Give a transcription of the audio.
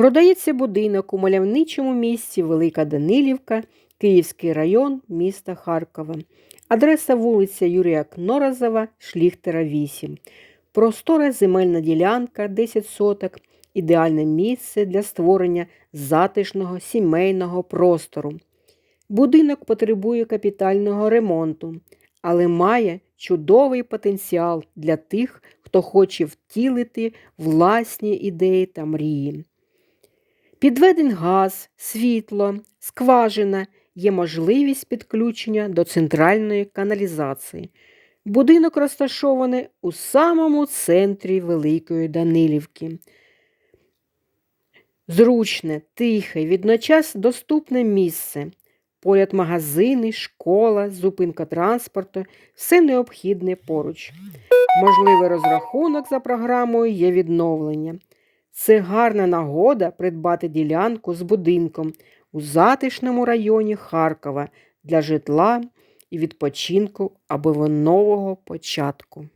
Продається будинок у мальовничому місці Велика Данилівка, Київський район міста Харкова. Адреса вулиця Юрія Кнорозова, Шліхтера, 8. Простора земельна ділянка 10 соток. Ідеальне місце для створення затишного сімейного простору. Будинок потребує капітального ремонту, але має чудовий потенціал для тих, хто хоче втілити власні ідеї та мрії. Підведен газ, світло, скважина, є можливість підключення до центральної каналізації. Будинок розташований у самому центрі Великої Данилівки. Зручне, тихе, відночас доступне місце. Поряд магазини, школа, зупинка транспорту, все необхідне поруч. Можливий розрахунок за програмою є відновлення. Це гарна нагода придбати ділянку з будинком у затишному районі Харкова для житла і відпочинку або нового початку.